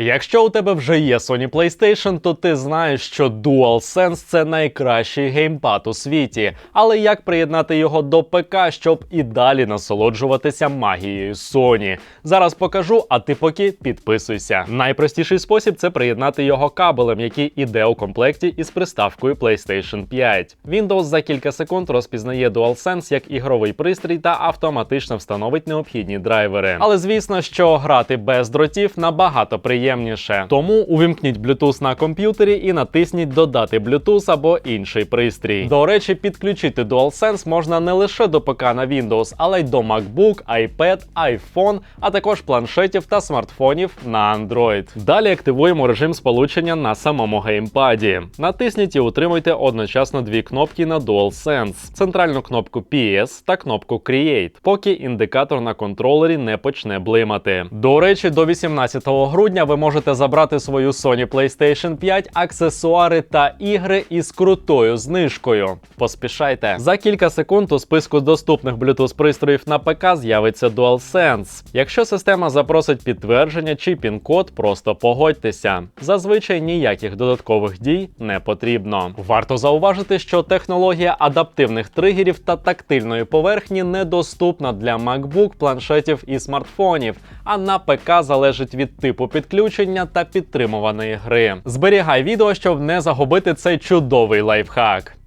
Якщо у тебе вже є Sony PlayStation, то ти знаєш, що DualSense – це найкращий геймпад у світі. Але як приєднати його до ПК, щоб і далі насолоджуватися магією Sony? Зараз покажу, а ти поки підписуйся. Найпростіший спосіб це приєднати його кабелем, який іде у комплекті із приставкою PlayStation 5. Windows за кілька секунд розпізнає DualSense як ігровий пристрій та автоматично встановить необхідні драйвери. Але звісно, що грати без дротів набагато приємніше. Тому увімкніть Bluetooth на комп'ютері і натисніть Додати Bluetooth або інший пристрій. До речі, підключити DualSense можна не лише до ПК на Windows, але й до MacBook, iPad, iPhone, а також планшетів та смартфонів на Android. Далі активуємо режим сполучення на самому геймпаді. Натисніть і утримуйте одночасно дві кнопки на DualSense: центральну кнопку PS та кнопку Create, поки індикатор на контролері не почне блимати. До речі, до 18 грудня ви можете забрати свою Sony PlayStation 5, аксесуари та ігри із крутою знижкою. Поспішайте. За кілька секунд у списку доступних Bluetooth пристроїв на ПК з'явиться DualSense. Якщо система запросить підтвердження чи пін-код, просто погодьтеся. Зазвичай ніяких додаткових дій не потрібно. Варто зауважити, що технологія адаптивних тригерів та тактильної поверхні недоступна для MacBook, планшетів і смартфонів, а на ПК залежить від типу підключення та підтримуваної гри. Зберігай відео, щоб не загубити цей чудовий лайфхак.